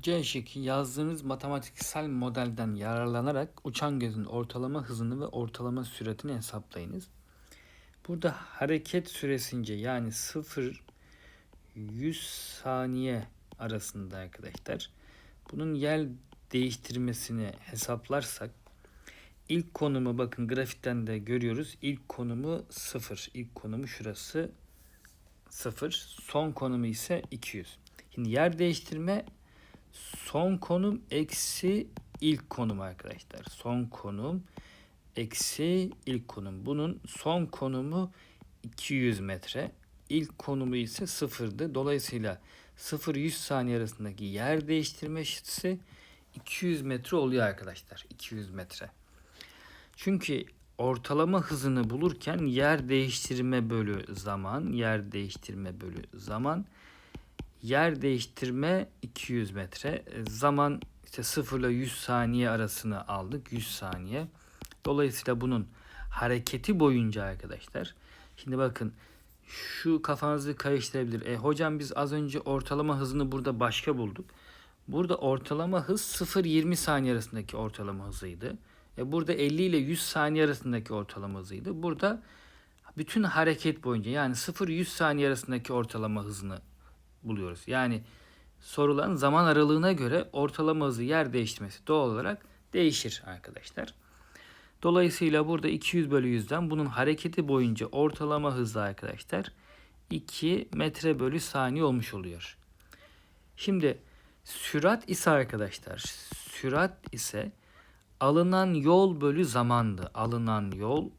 C şıkkı yazdığınız matematiksel modelden yararlanarak uçan gözün ortalama hızını ve ortalama süratini hesaplayınız. Burada hareket süresince yani 0 100 saniye arasında arkadaşlar bunun yer değiştirmesini hesaplarsak ilk konumu bakın grafikten de görüyoruz. İlk konumu 0. İlk konumu şurası 0. Son konumu ise 200. Şimdi yer değiştirme son konum eksi ilk konum arkadaşlar. Son konum eksi ilk konum. Bunun son konumu 200 metre. İlk konumu ise sıfırdı. Dolayısıyla 0-100 saniye arasındaki yer değiştirme eşitsi 200 metre oluyor arkadaşlar. 200 metre. Çünkü ortalama hızını bulurken yer değiştirme bölü zaman, yer değiştirme bölü zaman, yer değiştirme 200 metre. E, Zaman işte 0 ile 100 saniye arasını aldık. 100 saniye. Dolayısıyla bunun hareketi boyunca arkadaşlar. Şimdi bakın şu kafanızı karıştırabilir. E hocam biz az önce ortalama hızını burada başka bulduk. Burada ortalama hız 0-20 saniye arasındaki ortalama hızıydı. E burada 50 ile 100 saniye arasındaki ortalama hızıydı. Burada bütün hareket boyunca yani 0-100 saniye arasındaki ortalama hızını buluyoruz. Yani sorulan zaman aralığına göre ortalama hızı yer değiştirmesi doğal olarak değişir arkadaşlar. Dolayısıyla burada 200 bölü 100'den bunun hareketi boyunca ortalama hızı arkadaşlar 2 metre bölü saniye olmuş oluyor. Şimdi sürat ise arkadaşlar sürat ise alınan yol bölü zamandı. Alınan yol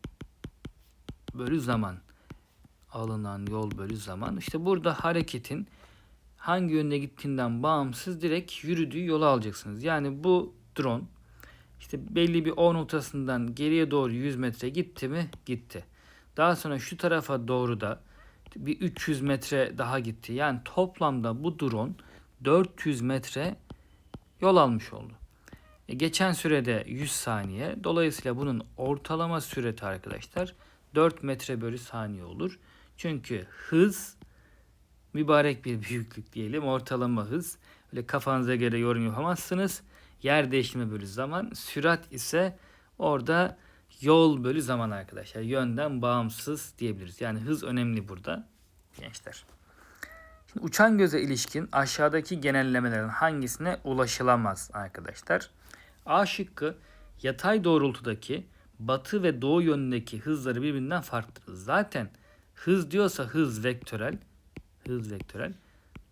bölü zaman. Alınan yol bölü zaman. İşte burada hareketin hangi yönde gittiğinden bağımsız direkt yürüdüğü yolu alacaksınız. Yani bu drone işte belli bir O noktasından geriye doğru 100 metre gitti mi? Gitti. Daha sonra şu tarafa doğru da bir 300 metre daha gitti. Yani toplamda bu drone 400 metre yol almış oldu. E, geçen sürede 100 saniye. Dolayısıyla bunun ortalama süreti arkadaşlar 4 metre bölü saniye olur. Çünkü hız mübarek bir büyüklük diyelim. Ortalama hız. Öyle kafanıza göre yorum yapamazsınız. Yer değişimi bölü zaman. Sürat ise orada yol bölü zaman arkadaşlar. Yönden bağımsız diyebiliriz. Yani hız önemli burada gençler. Şimdi uçan göze ilişkin aşağıdaki genellemelerin hangisine ulaşılamaz arkadaşlar? A şıkkı yatay doğrultudaki batı ve doğu yönündeki hızları birbirinden farklıdır. Zaten hız diyorsa hız vektörel, hız vektörel.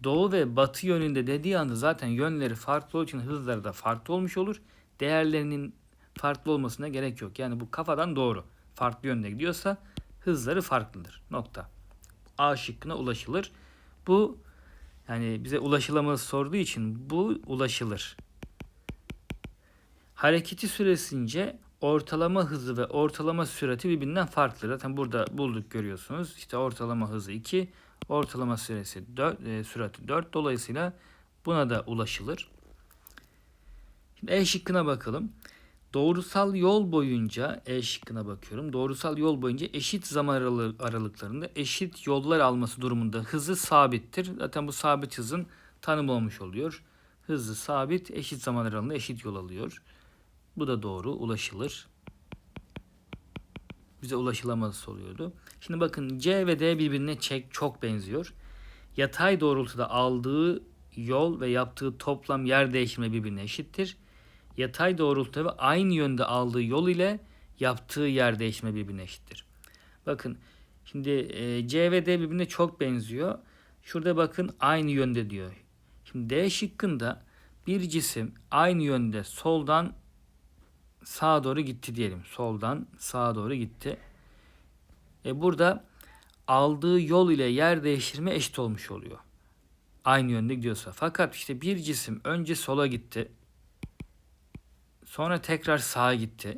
Doğu ve batı yönünde dediği anda zaten yönleri farklı olduğu için hızları da farklı olmuş olur. Değerlerinin farklı olmasına gerek yok. Yani bu kafadan doğru. Farklı yönde gidiyorsa hızları farklıdır. Nokta. A şıkkına ulaşılır. Bu yani bize ulaşılamaz sorduğu için bu ulaşılır. Hareketi süresince ortalama hızı ve ortalama sürati birbirinden farklı. Zaten burada bulduk görüyorsunuz. İşte ortalama hızı 2, ortalama süresi 4, e, sürati 4. Dolayısıyla buna da ulaşılır. Şimdi E şıkkına bakalım. Doğrusal yol boyunca E şıkkına bakıyorum. Doğrusal yol boyunca eşit zaman aralıklarında eşit yollar alması durumunda hızı sabittir. Zaten bu sabit hızın tanımı olmuş oluyor. Hızı sabit, eşit zaman aralığında eşit yol alıyor. Bu da doğru, ulaşılır. Bize ulaşılamaz oluyordu. Şimdi bakın C ve D birbirine çek çok benziyor. Yatay doğrultuda aldığı yol ve yaptığı toplam yer değişimi birbirine eşittir. Yatay doğrultuda ve aynı yönde aldığı yol ile yaptığı yer değişimi birbirine eşittir. Bakın şimdi e, C ve D birbirine çok benziyor. Şurada bakın aynı yönde diyor. Şimdi D şıkkında bir cisim aynı yönde soldan sağa doğru gitti diyelim. Soldan sağa doğru gitti. E burada aldığı yol ile yer değiştirme eşit olmuş oluyor. Aynı yönde gidiyorsa. Fakat işte bir cisim önce sola gitti. Sonra tekrar sağa gitti.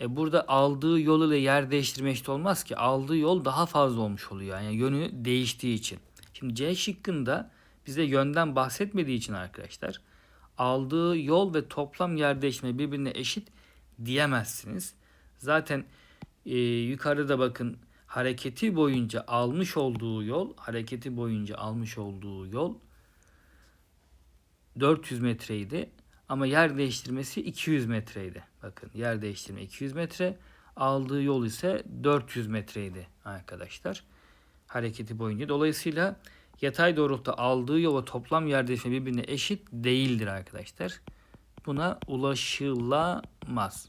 E burada aldığı yol ile yer değiştirme eşit olmaz ki. Aldığı yol daha fazla olmuş oluyor. Yani yönü değiştiği için. Şimdi C şıkkında bize yönden bahsetmediği için arkadaşlar aldığı yol ve toplam yer değişimi birbirine eşit diyemezsiniz. Zaten e, yukarıda bakın hareketi boyunca almış olduğu yol, hareketi boyunca almış olduğu yol 400 metreydi ama yer değiştirmesi 200 metreydi. Bakın yer değiştirme 200 metre, aldığı yol ise 400 metreydi arkadaşlar. Hareketi boyunca. Dolayısıyla yatay doğrultuda aldığı yola toplam yer değişimi birbirine eşit değildir arkadaşlar. Buna ulaşılamaz.